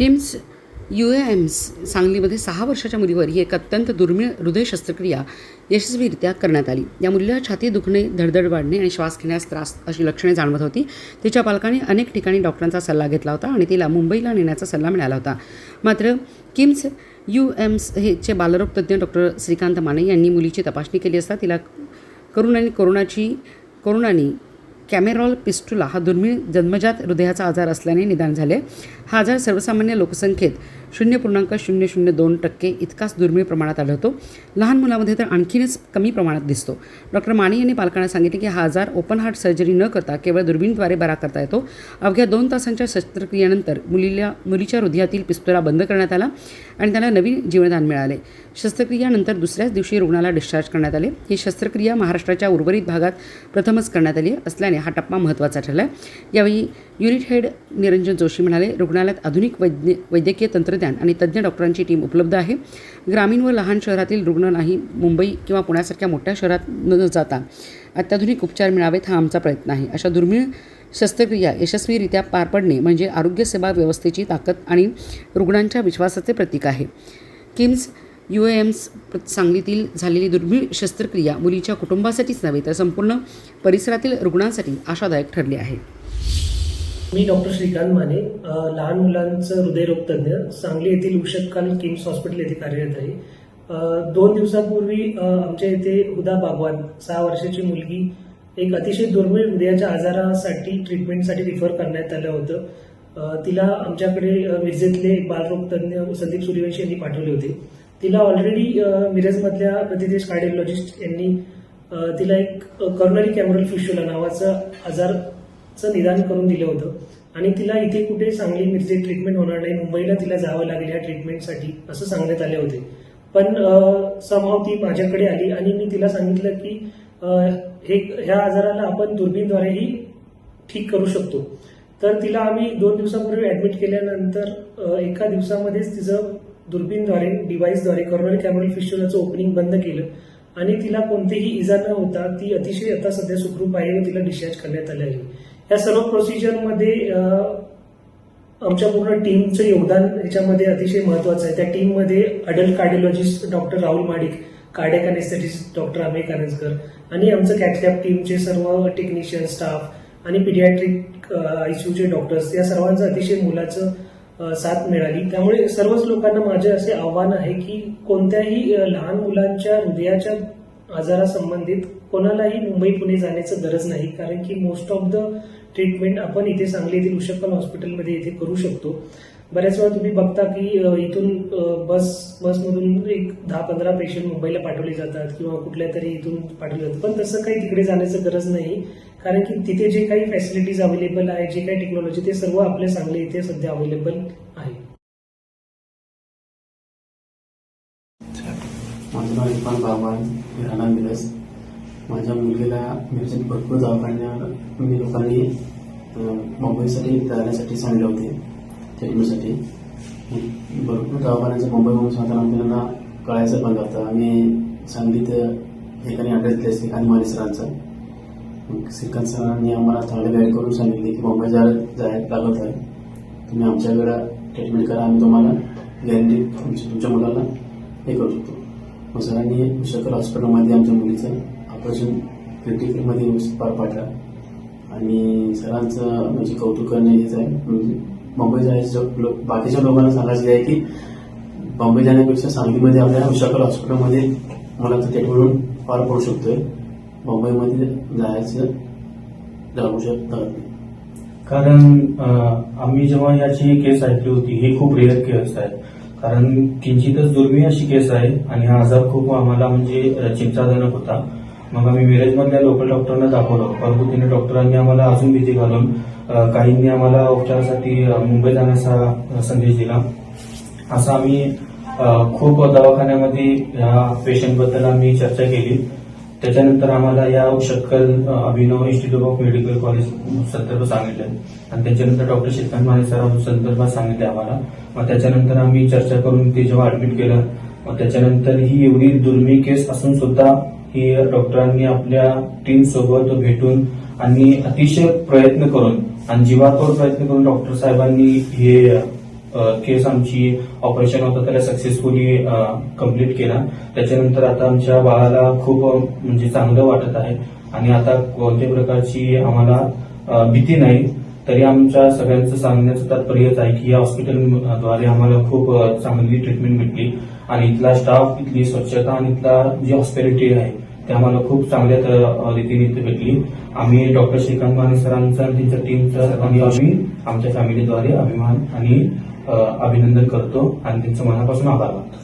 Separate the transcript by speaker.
Speaker 1: KIMS U A AIIMS सांगलीमध्ये सहा वर्षाच्या मुलीवर ही एक अत्यंत दुर्मिळ हृदय शस्त्रक्रिया यशस्वीरित्या करण्यात आली. या मुलीला छाती दुखणे धडधड वाढणे आणि श्वास घेण्यास त्रास अशी लक्षणे जाणवत होती. तिच्या पालकांनी अनेक ठिकाणी डॉक्टरांचा सल्ला घेतला होता आणि तिला मुंबईला नेण्याचा सल्ला मिळाला होता. मात्र किम्स यू एम्स हेचे बालरोग तज्ज्ञ डॉक्टर श्रीकांत माने यांनी मुलीची तपासणी केली असता तिला करुणाने कोरोनाची कोरोनानी कॅमेरॉल पिस्टुला हा दुर्मिळ जन्मजात हृदयाचा आजार असल्याने निदान झाले. हा आजार सर्वसामान्य लोकसंख्येत शून्य पूर्णांक शून्य शून्य दोन टक्के इतकाच दुर्मिळ प्रमाणात आढळतो. लहान मुलामध्ये तर आणखीनच कमी प्रमाणात दिसतो. डॉक्टर माने यांनी पालकांना सांगितले की हा आजार ओपन हार्ट सर्जरी न करता केवळ दुर्बीणद्वारे बरा करता येतो. अवघ्या दोन तासांच्या शस्त्रक्रियेनंतर मुलीला मुलीच्या हृदयातील पिस्तुला बंद करण्यात आला आणि त्याला नवीन जीवनदान मिळाले. शस्त्रक्रियानंतर दुसऱ्याच दिवशी रुग्णाला डिस्चार्ज करण्यात आले. ही शस्त्रक्रिया महाराष्ट्राच्या उर्वरित भागात प्रथमच करण्यात आली असल्याने हा टप्पा महत्त्वाचा ठरला यावेळी युनिट हेड निरंजन जोशी म्हणाले रुग्णालयात आधुनिक वैद्य वैद्यकीय तंत्रज्ञान आणि तज्ज्ञ डॉक्टरांची टीम उपलब्ध आहे. ग्रामीण व लहान शहरातील रुग्ण नाही मुंबई किंवा पुण्यासारख्या मोठ्या शहरात न जाता अत्याधुनिक उपचार मिळावेत हा आमचा प्रयत्न आहे. अशा दुर्मिळ शस्त्रक्रिया यशस्वीरित्या पार पडणे म्हणजे आरोग्यसेवा व्यवस्थेची ताकद आणि रुग्णांच्या विश्वासाचे प्रतीक आहे. किम्स यू एम्स सांगलीतील झालेली दुर्मिळ शस्त्रक्रिया मुलीच्या कुटुंबासाठीच नव्हे तर संपूर्ण परिसरातील रुग्णांसाठी आशादायक ठरली आहे.
Speaker 2: मी डॉक्टर श्रीकांत माने लहान मुलांचं हृदयरोग तज्ज्ञ सांगली येथील उषतकाल किम्स हॉस्पिटल येथे कार्यरत आहे. दोन दिवसापूर्वी आमच्या येथे हुदा बागवान सहा वर्षाची मुलगी एक अतिशय दुर्मिळ हृदयाच्या आजारासाठी ट्रीटमेंटसाठी रिफर करण्यात आलं होतं. तिला आमच्याकडे विजेतले बालरोगतज्ञ बालरोग संदीप सूर्यवंशी यांनी पाठवले होते. तिला ऑलरेडी मिरजमधल्या प्रतिदेश कार्डिओलॉजिस्ट यांनी तिला एक कर्नरी कॅमरल फिशोला नावाचं आजारचं निदान करून दिलं होतं. आणि तिला इथे कुठे सांगली मिरजे ट्रीटमेंट होणार नाही मुंबईला तिला जावं लागेल या ट्रीटमेंटसाठी असं सांगण्यात आले होते. पण समाव ती माझ्याकडे आली आणि मी तिला सांगितलं की हे ह्या आजाराला आपण दुर्बीणद्वारेही ठीक करू शकतो. तर तिला आम्ही दोन दिवसापूर्वी ऍडमिट केल्यानंतर एका दिवसामध्येच तिचं दुर्बीणद्वारे डिव्हाइसद्वारे कॉर्नरी कॅमरल फिस्टुलाचं ओपनिंग बंद केलं आणि तिला कोणतीही इजा न होता ती अतिशय आता सध्या सुखरूप आहे व तिला डिस्चार्ज करण्यात आले आहे. या सर्व प्रोसिजरमध्ये आमच्या पूर्ण टीमचं योगदान याच्यामध्ये अतिशय महत्वाचं आहे. त्या टीममध्ये adult cardiologist doctor Rahul Madik cardiac anaesthetist doctor Amey Kanaskar आणि आमचं कॅथलॅब टीमचे सर्व टेक्निशियन स्टाफ आणि पिडियाट्रिक आयसीयूचे डॉक्टर्स या सर्वांचं अतिशय मुलाचं साथ मिळाली. त्यामुळे सर्वच लोकांना माझे असे आव्हान आहे की कोणत्याही लहान मुलांच्या हृदयाच्या आजारासंबंधित कोणालाही मुंबई पुणे जाण्याचं गरज नाही. कारण की मोस्ट ऑफ द ट्रीटमेंट आपण इथे सांगली येथील उशक्कल हॉस्पिटलमध्ये इथे करू शकतो. बऱ्याच वेळा तुम्ही बघता की इथून बस बसमधून एक दहा पंधरा पेशंट मुंबईला पाठवले जातात किंवा कुठल्या तरी इथून पाठवले जातात. पण तसं काही तिकडे जाण्याचं गरज नाही. कारण की तिथे जे काही फॅसिलिटीज अवेलेबल आहे जे काही टेक्नॉलॉजी ते सर्व आपल्या सांगली इथे सध्या अवेलेबल आहे.
Speaker 3: माझं नाव इरफान बागवान राहणार मिरज. माझ्या मुलगीला मिरजेत भरपूर दवाखान्या मी लोकांनी मुंबईसाठी जाण्यासाठी सांगले होते. ट्रीटमेंटसाठी भरपूर दवाखान्याचे मुंबईहून साधारण त्यांना कळायचं पण जातं आम्ही सांगलीत एकाने ॲड्रेस दिले श्रीकांत माने सरांचा. मग श्रीकांत सरांनी आम्हाला चांगले गाईड करून सांगितले की मुंबई जायला जाय लागत आहे. तुम्ही आमच्याकडं ट्रीटमेंट करा आम्ही तुम्हाला गॅरंटी तुमच्या मुलाला हे करू शकतो. मग सरांनी शकल हॉस्पिटलमध्ये आमच्या मुलीचं ऑपरेशन क्रिटिकलमध्ये पार पाडलं. आणि सरांचं म्हणजे कौतुक करणे हेच आहे. म्हणजे मुंबई जायचं बाकीच्या लोकांना सांगायचं आहे की बॉम्बे जाण्यापेक्षा सांगलीमध्ये आपल्या उशाकल हॉस्पिटलमध्ये आम्हाला तिथे मिळून पार पडू शकतोय. मुंबईमध्ये जायचं जाऊ शकतं
Speaker 4: कारण आम्ही जेव्हा याची केस ऐकली होती ही खूप रेअर केस आहे. कारण किंचितच दुर्मिळ अशी केस आहे आणि हा आजार खूप आम्हाला म्हणजे चिंताजनक होता. मग आम्ही मिरजमधल्या लोकल डॉक्टरांना दाखवलं. परंतु तिने डॉक्टरांनी आम्हाला अजून भीती घालून काहींनी आम्हाला उपचारासाठी मुंबई जाण्याचा संदेश दिला. असं आम्ही खूप दवाखान्यामध्ये या पेशंटबद्दल आम्ही चर्चा केली. त्याच्यानंतर आम्हाला या शक्कल Abhinav institute of medical college संदर्भ सांगितले. आणि त्याच्यानंतर डॉक्टर श्रीकांत माने सर संदर्भात सांगितले आम्हाला. मग त्याच्यानंतर आम्ही चर्चा करून ते जेव्हा ऍडमिट केलं मग त्याच्यानंतर ही एवढी दुर्मिळ केस असून सुद्धा ही डॉक्टरांनी आपल्या टीम सोबत भेटून आणि अतिशय प्रयत्न करून आणि जीवातोड प्रयत्न करून डॉक्टर साहेबांनी हे केस आमची ऑपरेशन होतं त्याला सक्सेसफुली कंप्लीट केला. त्याच्यानंतर आता आमच्या बाळाला खूप म्हणजे चांगलं वाटत आहे. आणि आता कोणत्याही प्रकारची आम्हाला भीती नाही. तरी आमच्या सगळ्यांचं सांगण्याचं तात्पर्यच आहे की या हॉस्पिटलद्वारे आम्हाला खूप चांगली ट्रीटमेंट भेटली. आणि इथला स्टाफ इथली स्वच्छता आणि इथला जी हॉस्पिटॅलिटी आहे ते आम्हाला खूप चांगल्या रीतीने इथे भेटली. आम्ही डॉक्टर श्रीकांत माने सरांचा आणि त्यांच्या टीमचा आणि आम्ही आमच्या फॅमिलीद्वारे अभिमान आणि अभिनंदन करतो. आणि त्यांचं मनापासून आभार मानतो.